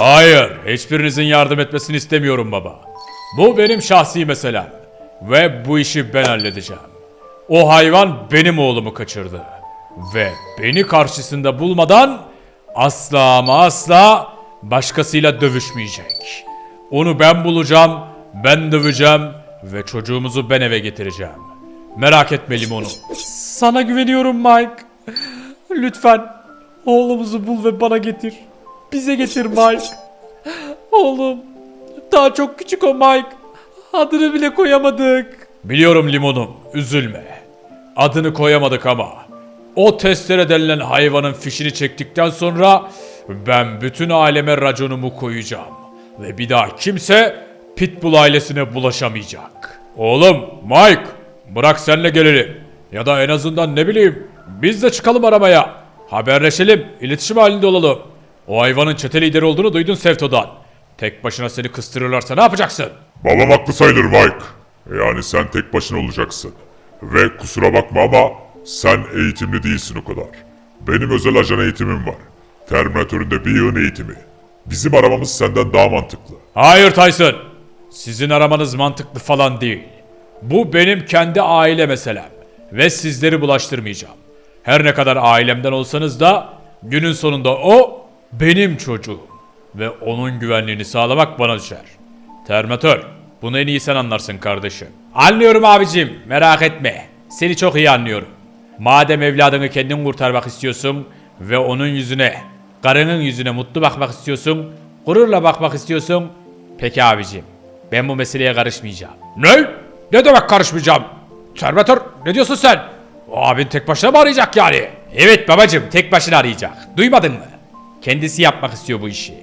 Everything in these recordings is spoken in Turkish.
Hayır, hiçbirinizin yardım etmesini istemiyorum baba. Bu benim şahsi meselem. Ve bu işi ben halledeceğim. O hayvan benim oğlumu kaçırdı. Ve beni karşısında bulmadan asla ama asla başkasıyla dövüşmeyecek. Onu ben bulacağım, ben döveceğim ve çocuğumuzu ben eve getireceğim. Merak etme limonu. Sana güveniyorum Mike. Lütfen oğlumuzu bul ve bana getir. Bize getir Mike. Oğlum. Daha çok küçük o Mike. Adını bile koyamadık. Biliyorum limonum. Üzülme. Adını koyamadık ama. O testere denilen hayvanın fişini çektikten sonra ben bütün aleme raconumu koyacağım. Ve bir daha kimse Pitbull ailesine bulaşamayacak. Oğlum Mike bırak senle gelelim. Ya da en azından ne bileyim biz de çıkalım aramaya. Haberleşelim, iletişim halinde olalım. O hayvanın çete lideri olduğunu duydun Sevto'dan. Tek başına seni kıstırırlarsa ne yapacaksın? Babam haklı sayılır Mike. Yani sen tek başına olacaksın. Ve kusura bakma ama sen eğitimli değilsin o kadar. Benim özel ajan eğitimim var. Terminatöründe bir yığın eğitimi. Bizim aramamız senden daha mantıklı. Hayır Tyson. Sizin aramanız mantıklı falan değil. Bu benim kendi aile meselem. Ve sizleri bulaştırmayacağım. Her ne kadar ailemden olsanız da günün sonunda o benim çocuğum. Ve onun güvenliğini sağlamak bana düşer. Termatör, bunu en iyi sen anlarsın kardeşim. Anlıyorum abicim, merak etme. Seni çok iyi anlıyorum. Madem evladını kendin kurtarmak istiyorsun ve onun yüzüne, karının yüzüne mutlu bakmak istiyorsun, gururla bakmak istiyorsun. Peki abicim, ben bu meseleye karışmayacağım. Ne? Ne demek karışmayacağım? Termatör, ne diyorsun sen? Abin tek başına mı arayacak yani? Evet babacım, tek başına arayacak. Duymadın mı? Kendisi yapmak istiyor bu işi.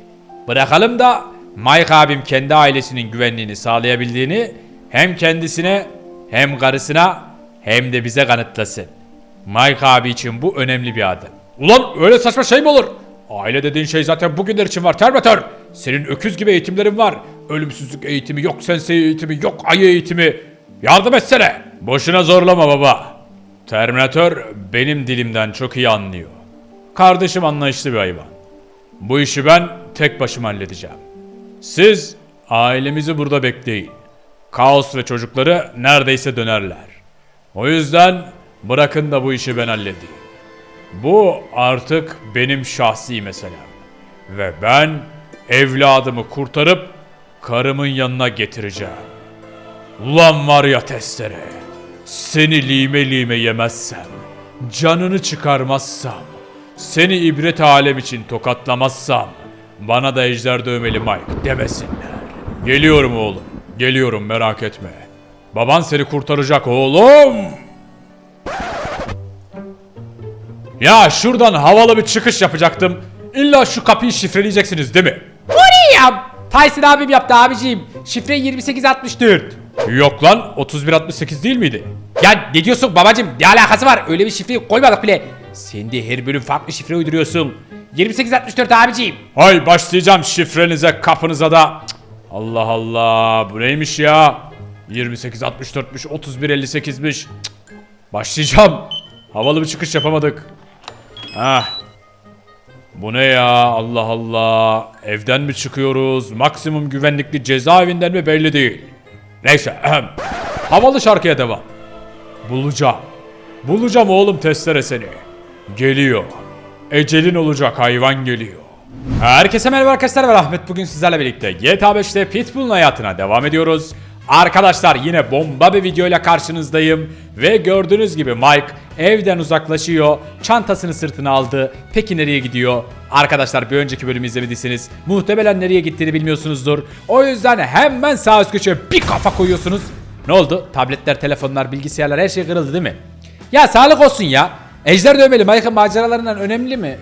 Bırakalım da Mike abim kendi ailesinin güvenliğini sağlayabildiğini hem kendisine hem karısına hem de bize kanıtlasın. Mike abi için bu önemli bir adım. Ulan öyle saçma şey mi olur? Aile dediğin şey zaten bugünler için var Terminator. Senin öküz gibi eğitimlerin var. Ölümsüzlük eğitimi yok, sensei eğitimi yok, ayı eğitimi. Yardım etsene. Boşuna zorlama baba. Terminator benim dilimden çok iyi anlıyor. Kardeşim anlayışlı bir hayvan. Bu işi ben tek başıma halledeceğim. Siz ailemizi burada bekleyin. Kaos ve çocukları neredeyse dönerler. O yüzden bırakın da bu işi ben halledeyim. Bu artık benim şahsi meselem. Ve ben evladımı kurtarıp karımın yanına getireceğim. Ulan var ya testere. Seni lime lime yemezsem, canını çıkarmazsam, seni ibret alem için tokatlamazsam, bana da ejder dövmeli Mike demesinler. Geliyorum oğlum, geliyorum merak etme. Baban seni kurtaracak oğlum. Ya şuradan havalı bir çıkış yapacaktım. İlla şu kapıyı şifreleyeceksiniz değil mi? Bu ne ya? Tyson abim yaptı abiciğim. Şifre 2864. Yok lan 3168 değil miydi? Ya ne diyorsun babacım? Ne alakası var? Öyle bir şifreyi koymadık bile. Sen de her bölüm farklı şifre uyduruyorsun. 2864 abiciğim. Hay başlayacağım şifrenize kapınıza da. Allah Allah bu neymiş ya? 28 64'müş 31 58'miş. Cık, Başlayacağım. Havalı bir çıkış yapamadık. Hah. Bu ne ya Allah Allah. Evden mi çıkıyoruz? Maksimum güvenlikli cezaevinden mi belli değil. Neyse. ahem. Havalı şarkıya devam. Bulacağım. Bulacağım oğlum testere seni. Geliyor. Ecelin olacak hayvan geliyor. Herkese merhaba arkadaşlar ben Ahmet bugün sizlerle birlikte GTA 5'te Pitbull'un hayatına devam ediyoruz. Arkadaşlar yine bomba bir videoyla karşınızdayım ve gördüğünüz gibi Mike evden uzaklaşıyor, çantasını sırtına aldı. Peki nereye gidiyor? Arkadaşlar bir önceki bölümü izlemediyseniz muhtemelen nereye gittiğini bilmiyorsunuzdur. O yüzden hemen sağ üst köşeye bir kafa koyuyorsunuz. Ne oldu? Tabletler, telefonlar, bilgisayarlar her şey kırıldı değil mi? Ya sağlık olsun ya. Ejder dövmeli Mike'ın maceralarından önemli mi?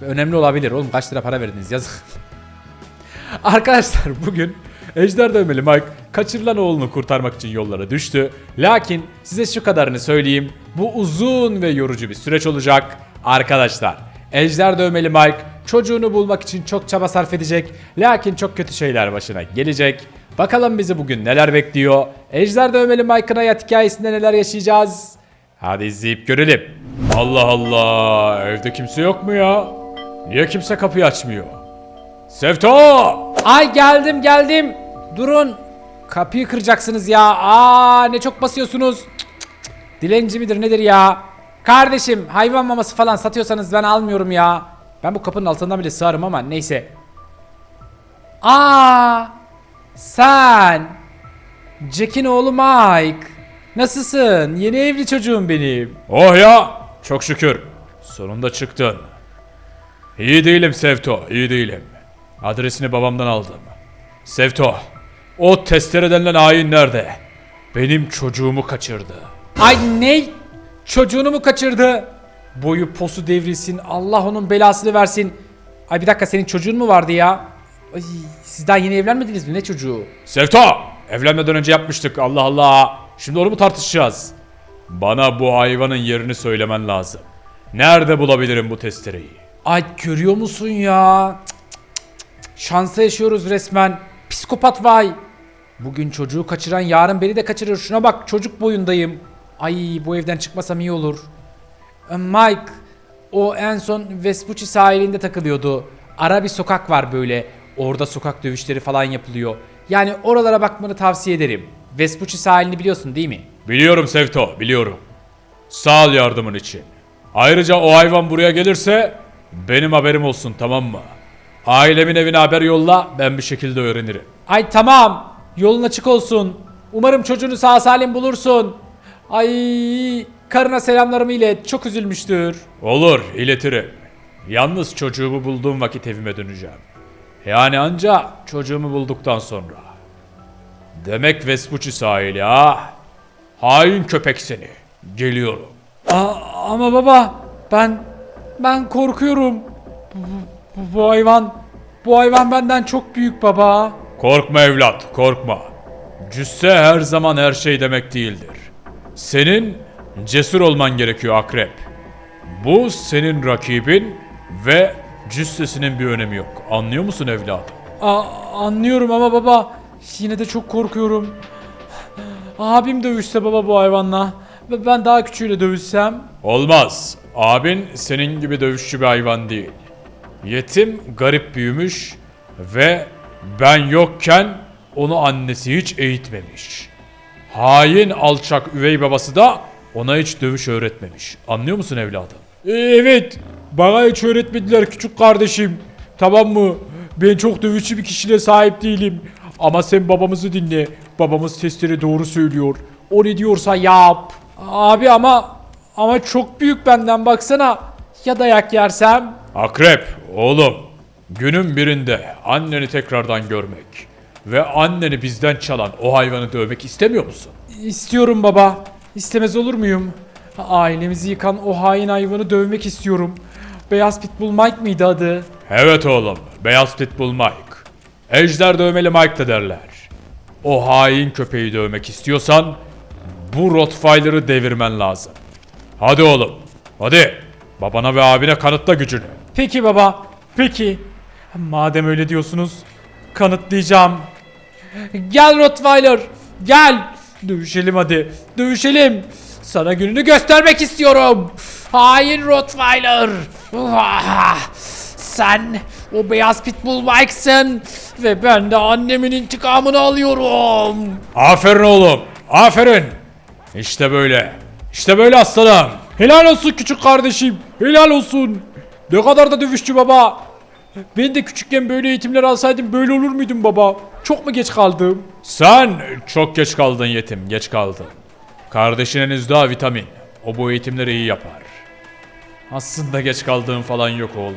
Önemli olabilir oğlum kaç lira para verdiniz yazık. Arkadaşlar bugün Ejder Dövmeli Mike kaçırılan oğlunu kurtarmak için yollara düştü. Lakin size şu kadarını söyleyeyim. Bu uzun ve yorucu bir süreç olacak. Arkadaşlar Ejder Dövmeli Mike çocuğunu bulmak için çok çaba sarf edecek. Lakin çok kötü şeyler başına gelecek. Bakalım bizi bugün neler bekliyor. Ejder Dövmeli Mike'ın hayat hikayesinde neler yaşayacağız. Hadi izleyip görelim. Allah Allah evde kimse yok mu ya? Niye kimse kapıyı açmıyor? Sevto! Ay geldim geldim. Durun. Kapıyı kıracaksınız ya. Aa ne çok basıyorsunuz. Cık, cık, cık. Dilenci midir nedir ya? Kardeşim hayvan maması falan satıyorsanız ben almıyorum ya. Ben bu kapının altından bile sığarım ama neyse. Aa sen. Jack'in oğlu Mike. Nasılsın? Yeni evli çocuğum benim. Oh ya! Çok şükür. Sonunda çıktın. İyi değilim Sevto, iyi değilim. Adresini babamdan aldım. Sevto, o testere denilen hain nerede? Benim çocuğumu kaçırdı. Ay ne? Çocuğunu mu kaçırdı? Boyu posu devrilsin. Allah onun belasını versin. Ay bir dakika senin çocuğun mu vardı ya? Ay, siz daha yeni evlenmediniz mi? Ne çocuğu? Sevto! Evlenmeden önce yapmıştık Allah Allah. Şimdi onu mu tartışacağız? Bana bu hayvanın yerini söylemen lazım. Nerede bulabilirim bu testereyi? Ay görüyor musun ya? Şansa yaşıyoruz resmen. Psikopat vay. Bugün çocuğu kaçıran yarın beni de kaçırır. Şuna bak çocuk boyundayım. Ay bu evden çıkmasam iyi olur. Mike o en son Vespucci sahilinde takılıyordu. Ara bir sokak var böyle. Orada sokak dövüşleri falan yapılıyor. Yani oralara bakmanı tavsiye ederim. Vespucci sahilini biliyorsun değil mi? Biliyorum Sevto, biliyorum. Sağ ol yardımın için. Ayrıca o hayvan buraya gelirse benim haberim olsun tamam mı? Ailemin evine haber yolla ben bir şekilde öğrenirim. Ay tamam. Yolun açık olsun. Umarım çocuğunu sağ salim bulursun. Ay karına selamlarımı ilet. Çok üzülmüştür. Olur iletirim. Yalnız çocuğumu bulduğum vakit evime döneceğim. Yani anca çocuğumu bulduktan sonra. Demek Vespucci sahili ha? Hain köpek seni. Geliyorum. Aa, ama baba ben ben korkuyorum. Bu, bu, bu hayvan bu hayvan benden çok büyük baba. Korkma evlat, korkma. Cüsse her zaman her şey demek değildir. Senin cesur olman gerekiyor akrep. Bu senin rakibin ve cüssesinin bir önemi yok. Anlıyor musun evladım? Aa, anlıyorum ama baba yine de çok korkuyorum. Abim dövüşse baba bu hayvanla ve ben daha küçüğüyle dövüşsem. Olmaz. Abin senin gibi dövüşçü bir hayvan değil. Yetim, garip büyümüş ve ben yokken onu annesi hiç eğitmemiş. Hain, alçak üvey babası da ona hiç dövüş öğretmemiş. Anlıyor musun evladım? E, Evet, bana hiç öğretmediler küçük kardeşim. Tamam mı? Ben çok dövüşçü bir kişiliğe sahip değilim. Ama sen babamızı dinle. Babamız testleri doğru söylüyor. O ne diyorsa yap. Abi ama ama çok büyük benden baksana. Ya dayak yersem? Akrep, oğlum. Günün birinde anneni tekrardan görmek ve anneni bizden çalan o hayvanı dövmek istemiyor musun? İstiyorum baba. İstemez olur muyum? Ailemizi yıkan o hain hayvanı dövmek istiyorum. Beyaz Pitbull Mike miydi adı? Evet oğlum, Beyaz Pitbull Mike. Ejder dövmeli Mike de derler. O hain köpeği dövmek istiyorsan bu Rottweiler'ı devirmen lazım. Hadi oğlum, hadi. Babana ve abine kanıtla gücünü. Peki baba, peki. Madem öyle diyorsunuz, kanıtlayacağım. Gel Rottweiler, gel. Dövüşelim hadi, dövüşelim. Sana gününü göstermek istiyorum. Hain Rottweiler. Sen o beyaz pitbull Mike'sın ve ben de annemin intikamını alıyorum. Aferin oğlum, aferin. İşte böyle, işte böyle aslanım. Helal olsun küçük kardeşim. Helal olsun. Ne kadar da dövüşçü baba. Ben de küçükken böyle eğitimler alsaydım böyle olur muydum baba? Çok mu geç kaldım? Sen çok geç kaldın yetim, geç kaldın. Kardeşin henüz daha vitamin. O bu eğitimleri iyi yapar. Aslında geç kaldığın falan yok oğlum.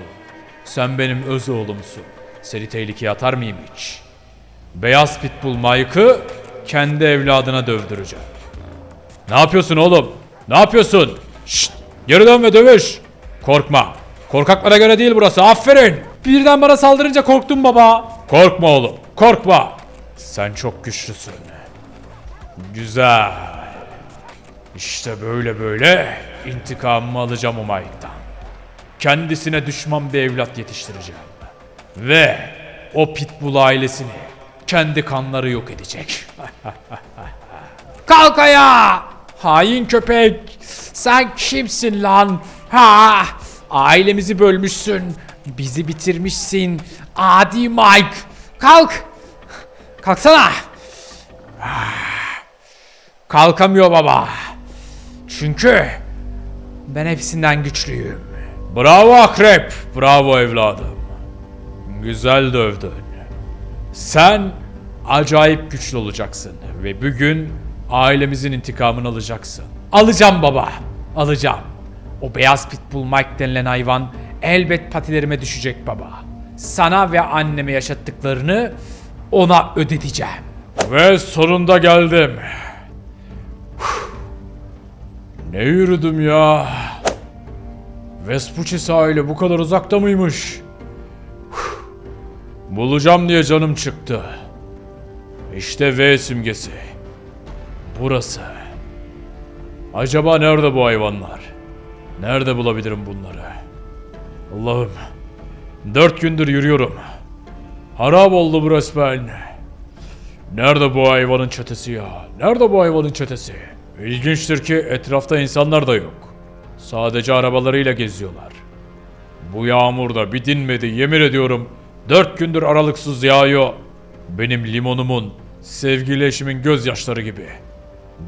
Sen benim öz oğlumsun. Seni tehlikeye atar mıyım hiç? Beyaz Pitbull Mike'ı kendi evladına dövdüreceğim. Ne yapıyorsun oğlum? Ne yapıyorsun? Şşt! Geri dön ve dövüş. Korkma. Korkaklara göre değil burası. Aferin. Birden bana saldırınca korktum baba. Korkma oğlum, korkma. Sen çok güçlüsün. Güzel. İşte böyle böyle intikamımı alacağım o Mike'dan. Kendisine düşman bir evlat yetiştireceğim. Ve o Pitbull ailesini kendi kanları yok edecek. Kalk ayağa. Hain köpek. Sen kimsin lan? Ha! Ailemizi bölmüşsün. Bizi bitirmişsin. Adi Mike. Kalk. Kalksana. Kalkamıyor baba. Çünkü ben hepsinden güçlüyüm. Bravo akrep. Bravo evladım. Güzel dövdün. Sen acayip güçlü olacaksın ve bugün ailemizin intikamını alacaksın. Alacağım baba. Alacağım. O beyaz pitbull Mike denilen hayvan elbet patilerime düşecek baba. Sana ve anneme yaşattıklarını ona ödeteceğim. Ve sonunda geldim. Ne yürüdüm ya. Vespucci sahili bu kadar uzakta mıymış? Bulacağım diye canım çıktı. İşte V simgesi. Burası. Acaba nerede bu hayvanlar? Nerede bulabilirim bunları? Allah'ım. Dört gündür yürüyorum. Harap oldu bu resmen. Nerede bu hayvanın çetesi ya? Nerede bu hayvanın çetesi? İlginçtir ki etrafta insanlar da yok. Sadece arabalarıyla geziyorlar. Bu yağmurda bir dinmedi yemin ediyorum. Dört gündür aralıksız yağıyor. Benim limonumun, sevgili eşimin gözyaşları gibi.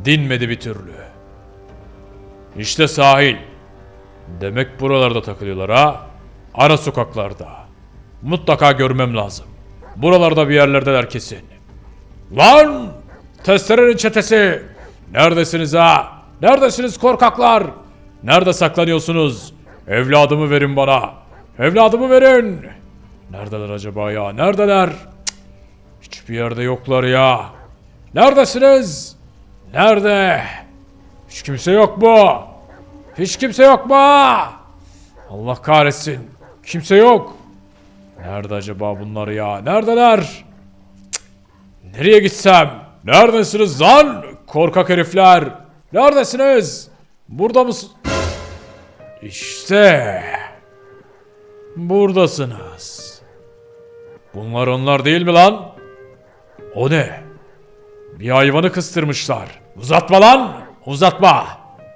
Dinmedi bir türlü. İşte sahil. Demek buralarda takılıyorlar ha? Ara sokaklarda. Mutlaka görmem lazım. Buralarda bir yerlerdeler kesin. Lan! Testerenin çetesi! Neredesiniz ha? Neredesiniz korkaklar? Nerede saklanıyorsunuz? Evladımı verin bana. Evladımı verin. Neredeler acaba ya? Neredeler? Cık, Hiçbir yerde yoklar ya. Neredesiniz? Nerede? Hiç kimse yok mu? Hiç kimse yok mu? Allah kahretsin. Kimse yok. Nerede acaba bunlar ya? Neredeler? Nereye gitsem? Neredesiniz lan? Korkak herifler. Neredesiniz? Burada mısın? İşte. Buradasınız. Bunlar onlar değil mi lan? O ne? Bir hayvanı kıstırmışlar. Uzatma lan! Uzatma!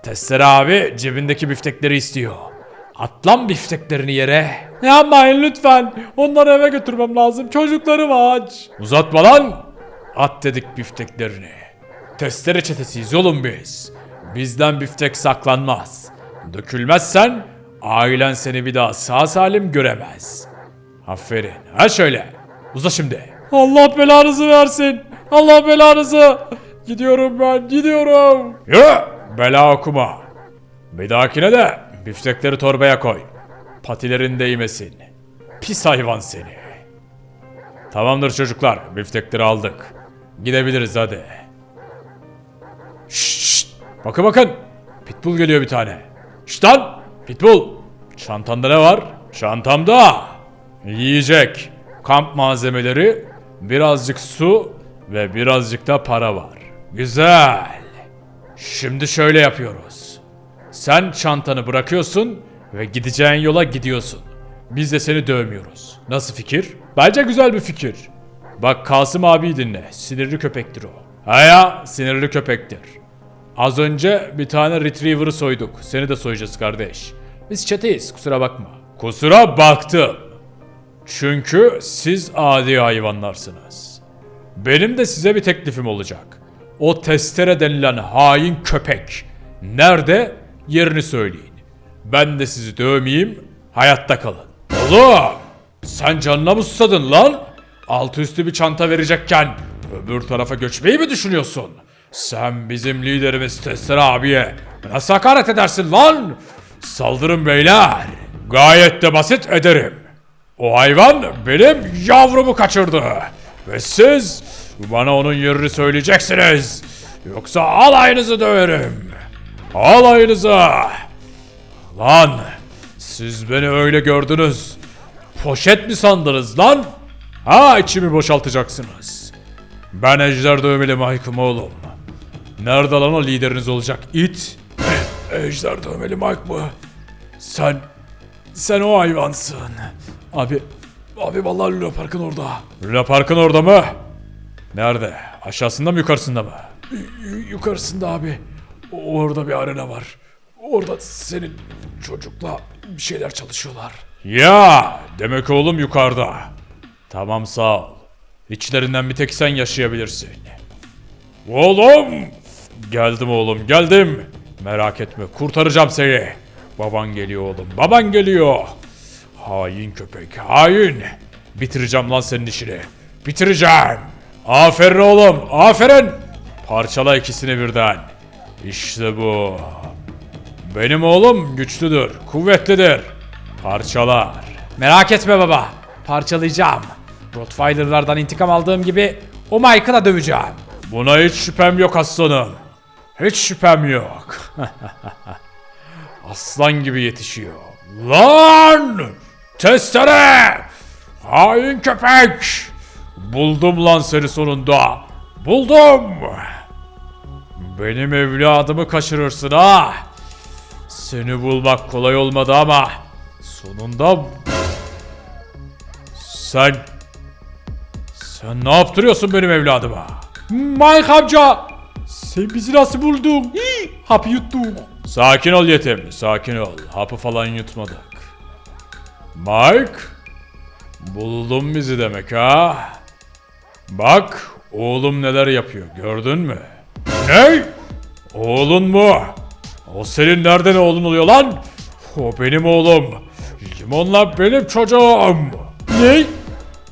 Testere abi cebindeki biftekleri istiyor. Atlan bifteklerini yere. Yapmayın lütfen. Onları eve götürmem lazım. Çocuklarım aç. Uzatma lan! At dedik bifteklerini. Testere çetesiyiz oğlum biz. Bizden biftek saklanmaz. Dökülmezsen ailen seni bir daha sağ salim göremez. Aferin. Ha şöyle. Uza şimdi. Allah belanızı versin. Allah belanızı. Gidiyorum ben gidiyorum. Yürü. Bela okuma. Bir dahakine de biftekleri torbaya koy. Patilerin değmesin. Pis hayvan seni. Tamamdır çocuklar. Biftekleri aldık. Gidebiliriz hadi. Şşt, şşt. Bakın bakın. Pitbull geliyor bir tane. Şşt lan. Pitbull. Çantanda ne var? Çantamda. Yiyecek, kamp malzemeleri, birazcık su ve birazcık da para var. Güzel. Şimdi şöyle yapıyoruz. Sen çantanı bırakıyorsun ve gideceğin yola gidiyorsun. Biz de seni dövmüyoruz. Nasıl fikir? Bence güzel bir fikir. Bak Kasım abi dinle. Sinirli köpektir o. Ha ya sinirli köpektir. Az önce bir tane retriever'ı soyduk. Seni de soyacağız kardeş. Biz çeteyiz kusura bakma. Kusura baktım. Çünkü siz adi hayvanlarsınız. Benim de size bir teklifim olacak. O testere denilen hain köpek. Nerede? Yerini söyleyin. Ben de sizi dövmeyeyim, hayatta kalın. Oğlum! Sen canına mı susadın lan? Altı üstü bir çanta verecekken öbür tarafa göçmeyi mi düşünüyorsun? Sen bizim liderimiz Testere abiye nasıl hakaret edersin lan? Saldırın beyler. Gayet de basit ederim. O hayvan benim yavrumu kaçırdı. Ve siz bana onun yerini söyleyeceksiniz. Yoksa alayınızı döverim. Alayınızı. Lan siz beni öyle gördünüz. Poşet mi sandınız lan? Ha içimi boşaltacaksınız. Ben ejder dövmeli Mike'ım oğlum. Nerede lan o lideriniz olacak it? Ejder dövmeli Mike mı? Sen sen o hayvansın. Abi, abi vallahi Luna Park'ın orada. Luna Park'ın orada mı? Nerede? Aşağısında mı yukarısında mı? yukarısında abi. Orada bir arena var. Orada senin çocukla bir şeyler çalışıyorlar. Ya demek oğlum yukarıda. Tamam sağ ol. İçlerinden bir tek sen yaşayabilirsin. Oğlum! Geldim oğlum geldim. Merak etme kurtaracağım seni. Baban geliyor oğlum baban geliyor. Hain köpek hain. Bitireceğim lan senin işini. Bitireceğim. Aferin oğlum aferin. Parçala ikisini birden. İşte bu. Benim oğlum güçlüdür, kuvvetlidir. Parçalar. Merak etme baba. Parçalayacağım. Rottweiler'lardan intikam aldığım gibi o Mike'ı döveceğim. Buna hiç şüphem yok aslanım. Hiç şüphem yok. Aslan gibi yetişiyor. Lan! Testere! Hain köpek! Buldum lan seni sonunda. Buldum! Benim evladımı kaçırırsın ha. Seni bulmak kolay olmadı ama sonunda sen sen ne yaptırıyorsun benim evladıma? Mike amca! Sen bizi nasıl buldun? Hapı yuttuk. Sakin ol yetim, sakin ol. Hapı falan yutmadık. Mike, buldun bizi demek ha? Bak, oğlum neler yapıyor, gördün mü? Ne? Oğlun mu? O senin nereden oğlun oluyor lan? O benim oğlum. Limonla benim çocuğum. Ne?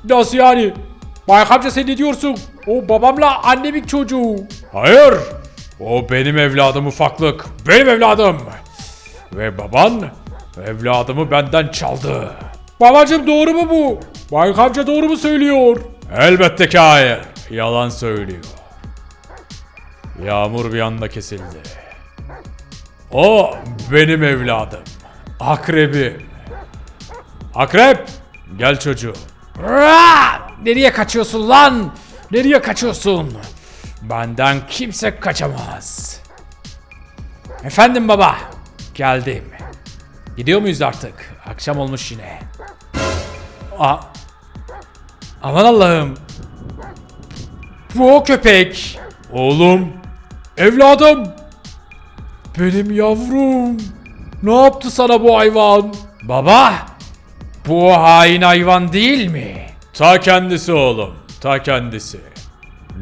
Nasıl yani? Mike amca sen ne diyorsun? O babamla annemin çocuğu. Hayır. O benim evladım ufaklık. Benim evladım. Ve baban evladımı benden çaldı. Babacım doğru mu bu? Mike amca doğru mu söylüyor? Elbette ki hayır. Yalan söylüyor. Yağmur bir anda kesildi. O benim evladım. Akrebim. Akrep! Gel çocuğum. Raa! Nereye kaçıyorsun lan? Nereye kaçıyorsun? Benden kimse kaçamaz. Efendim baba. Geldim. Gidiyor muyuz artık? Akşam olmuş yine. A Aman Allah'ım. Bu o köpek. Oğlum. Evladım. Benim yavrum. Ne yaptı sana bu hayvan? Baba. Bu hain hayvan değil mi? Ta kendisi oğlum. Ta kendisi.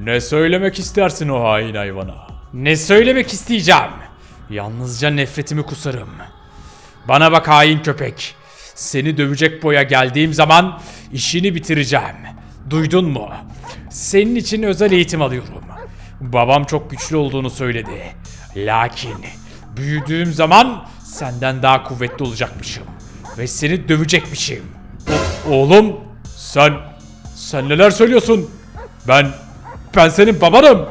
Ne söylemek istersin o hain hayvana? Ne söylemek isteyeceğim? Yalnızca nefretimi kusarım. Bana bak hain köpek. Seni dövecek boya geldiğim zaman işini bitireceğim. Duydun mu? Senin için özel eğitim alıyorum. Babam çok güçlü olduğunu söyledi. Lakin büyüdüğüm zaman senden daha kuvvetli olacakmışım. Ve seni dövecekmişim. Oğlum sen sen neler söylüyorsun? Ben ben senin babanım.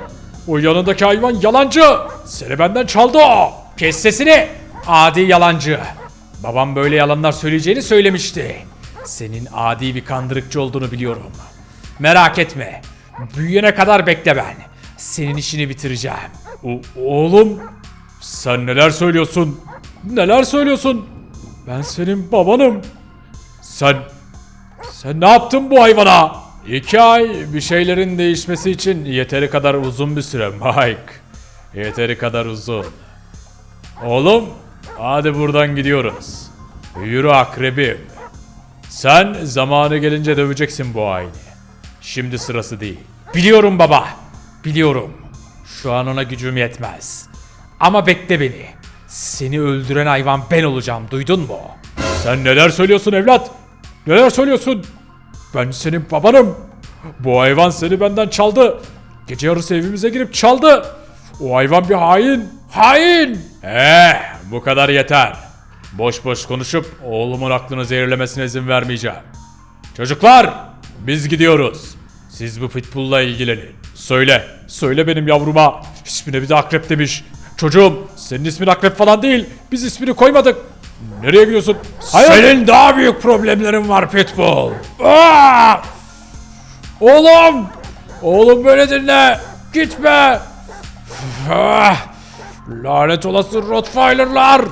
O yanındaki hayvan yalancı. Seni benden çaldı o. Kes sesini! Adi yalancı. Babam böyle yalanlar söyleyeceğini söylemişti. Senin adi bir kandırıkçı olduğunu biliyorum. Merak etme. Büyüyene kadar bekle ben. Senin işini bitireceğim. O- oğlum sen neler söylüyorsun? Neler söylüyorsun? Ben senin babanım. Sen sen ne yaptın bu hayvana? İki ay bir şeylerin değişmesi için yeteri kadar uzun bir süre Mike. Yeteri kadar uzun. Oğlum hadi buradan gidiyoruz. Yürü akrebim. Sen zamanı gelince döveceksin bu haini. Şimdi sırası değil. Biliyorum baba. Biliyorum. Şu an ona gücüm yetmez. Ama bekle beni. Seni öldüren hayvan ben olacağım. Duydun mu? Sen neler söylüyorsun evlat? Neler söylüyorsun? Ben senin babanım. Bu hayvan seni benden çaldı. Gece yarısı evimize girip çaldı. O hayvan bir hain. Hain! Eh bu kadar yeter. Boş boş konuşup oğlumun aklını zehirlemesine izin vermeyeceğim. Çocuklar biz gidiyoruz. Siz bu pitbull'la ilgilenin. Söyle, söyle benim yavruma. İsmine bir de akrep demiş. Çocuğum senin ismin akrep falan değil. Biz ismini koymadık. Nereye gidiyorsun? Hayır. Senin daha büyük problemlerin var Pitbull. Aa! Oğlum! Oğlum böyle dinle. Gitme. Ah! Lanet olası Rottweiler'lar.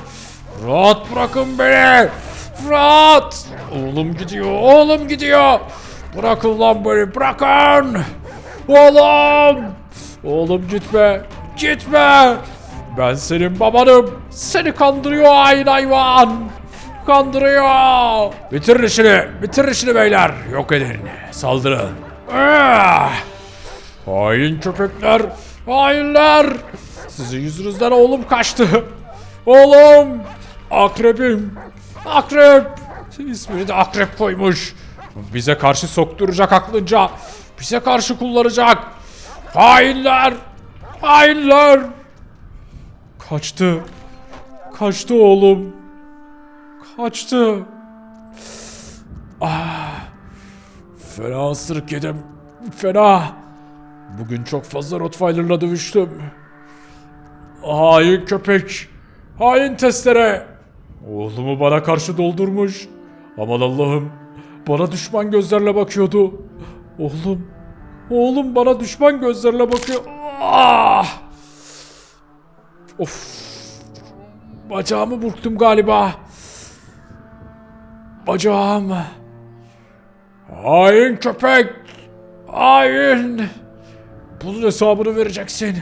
Rahat bırakın beni. Rahat. Oğlum gidiyor. Oğlum gidiyor. Bırakın lan beni. Bırakın. Oğlum. Oğlum gitme. Gitme. Ben senin babanım. Seni kandırıyor hain hayvan. kandırıyor. Bitirin işini, bitirin işini beyler. Yok edin, saldırın. Ah! Hain köpekler, hainler. Sizin yüzünüzden oğlum kaçtı. Oğlum, akrebim, akrep. İsmini de akrep koymuş. Bize karşı sokturacak aklınca. Bize karşı kullanacak. Hainler, hainler. Kaçtı. Kaçtı oğlum. Kaçtı. Ah. Fena ısırık yedim. Fena. Bugün çok fazla Rottweiler'la dövüştüm. Hain köpek. Hain testere. Oğlumu bana karşı doldurmuş. Aman Allah'ım. Bana düşman gözlerle bakıyordu. Oğlum. Oğlum bana düşman gözlerle bakıyor. Ah. Of. Bacağımı burktum galiba. Bacağım. Hain köpek. Hain. Bunun hesabını vereceksin.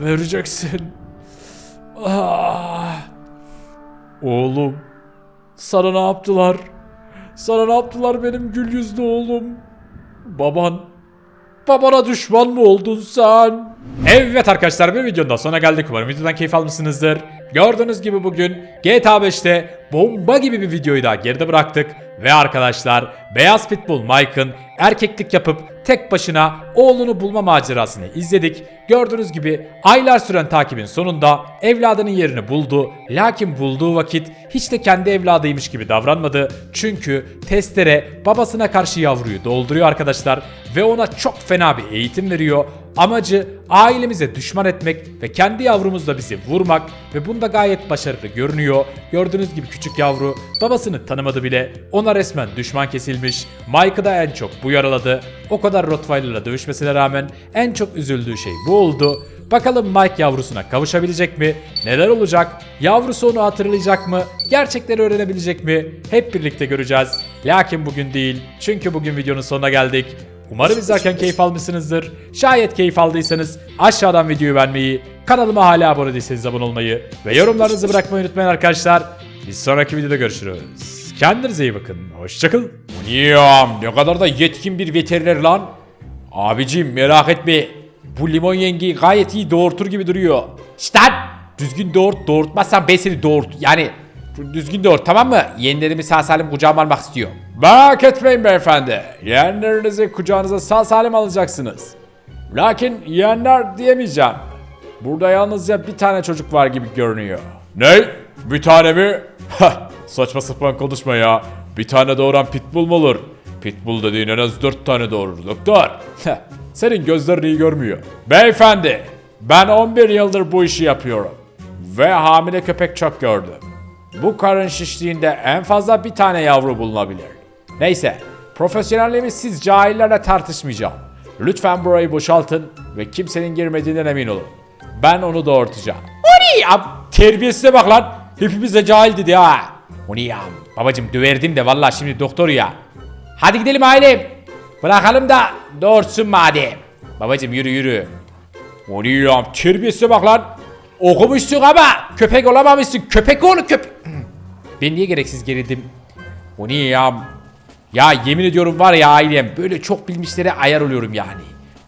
Vereceksin. Ah. Oğlum. Sana ne yaptılar? Sana ne yaptılar benim gül yüzlü oğlum? Baban. Babana düşman mı oldun sen? Evet arkadaşlar bir videonun da sonuna geldik. Umarım videodan keyif almışsınızdır. Gördüğünüz gibi bugün GTA 5'te bomba gibi bir videoyu daha geride bıraktık. Ve arkadaşlar Beyaz Pitbull Mike'ın erkeklik yapıp tek başına oğlunu bulma macerasını izledik. Gördüğünüz gibi aylar süren takibin sonunda evladının yerini buldu. Lakin bulduğu vakit hiç de kendi evladıymış gibi davranmadı. Çünkü testere babasına karşı yavruyu dolduruyor arkadaşlar ve ona çok fena bir eğitim veriyor. Amacı ailemize düşman etmek ve kendi yavrumuzla bizi vurmak ve bunda gayet başarılı görünüyor. Gördüğünüz gibi küçük yavru babasını tanımadı bile. Ona resmen düşman kesilmiş. Mike'ı da en çok bu yaraladı. O kadar Rottweiler'la dövüşmesine rağmen en çok üzüldüğü şey bu oldu. Bakalım Mike yavrusuna kavuşabilecek mi? Neler olacak? Yavrusu onu hatırlayacak mı? Gerçekleri öğrenebilecek mi? Hep birlikte göreceğiz. Lakin bugün değil. Çünkü bugün videonun sonuna geldik. Umarım izlerken keyif almışsınızdır. Şayet keyif aldıysanız aşağıdan videoyu beğenmeyi, kanalıma hala abone değilseniz abone olmayı ve yorumlarınızı bırakmayı unutmayın arkadaşlar. Bir sonraki videoda görüşürüz. Kendinize iyi bakın. Hoşçakalın. Niyam ne kadar da yetkin bir veteriner lan. Abicim merak etme. Bu limon yengeyi gayet iyi doğurtur gibi duruyor. İşte düzgün doğurt doğurtmazsan ben seni doğurt. Yani düzgün doğurt tamam mı? Yeğenlerimi sağ salim kucağıma almak istiyorum. Merak etmeyin beyefendi. Yeğenlerinizi kucağınıza sağ salim alacaksınız. Lakin yeğenler diyemeyeceğim. Burada yalnızca bir tane çocuk var gibi görünüyor. Ne? Bir tane mi? Hah, saçma sapan konuşma ya. Bir tane doğuran pitbull mu olur? Pitbull dediğin en az dört tane doğurur doktor. Heh, Senin gözlerin iyi görmüyor. Beyefendi, ben 11 yıldır bu işi yapıyorum. Ve hamile köpek çok gördüm. Bu karın şişliğinde en fazla bir tane yavru bulunabilir. Neyse, profesyonelliğimi siz cahillerle tartışmayacağım. Lütfen burayı boşaltın ve kimsenin girmediğinden emin olun. Ben onu doğurtacağım. O ne ya? Terbiyesize bak lan. Hepimiz de cahil dedi ha. O ne ya? Babacım döverdim de vallahi şimdi doktor ya. Hadi gidelim ailem. Bırakalım da doğursun madem. Babacım yürü yürü. O ne ya? Terbiyesize bak lan. Okumuşsun ama köpek olamamışsın. Köpek oğlu köpek. Ben niye gereksiz gerildim? O niye ya? Ya yemin ediyorum var ya ailem böyle çok bilmişlere ayar oluyorum yani.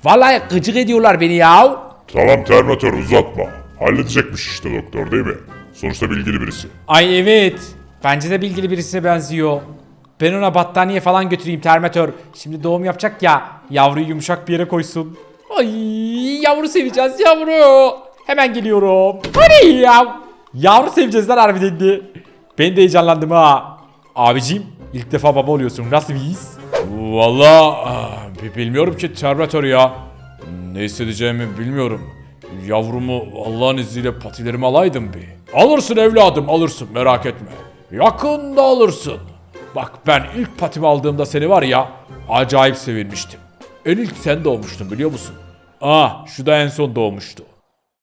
Vallahi gıcık ediyorlar beni ya. Tamam Terminator uzatma. Halledecekmiş işte doktor değil mi? Sonuçta bilgili birisi. Ay evet. Bence de bilgili birisine benziyor. Ben ona battaniye falan götüreyim termatör. Şimdi doğum yapacak ya. Yavruyu yumuşak bir yere koysun. Ay yavru seveceğiz yavru. Hemen geliyorum. Hadi ya. Yavru seveceğiz lan harbiden de. Ben de heyecanlandım ha. Abicim ilk defa baba oluyorsun. Nasıl bir his? Valla bilmiyorum ki Terminator ya. Ne hissedeceğimi bilmiyorum. Yavrumu Allah'ın izniyle patilerime alaydım bir. Alırsın evladım alırsın merak etme. Yakında alırsın. Bak ben ilk patimi aldığımda seni var ya acayip sevinmiştim. En ilk sen doğmuştun biliyor musun? Ah şu da en son doğmuştu.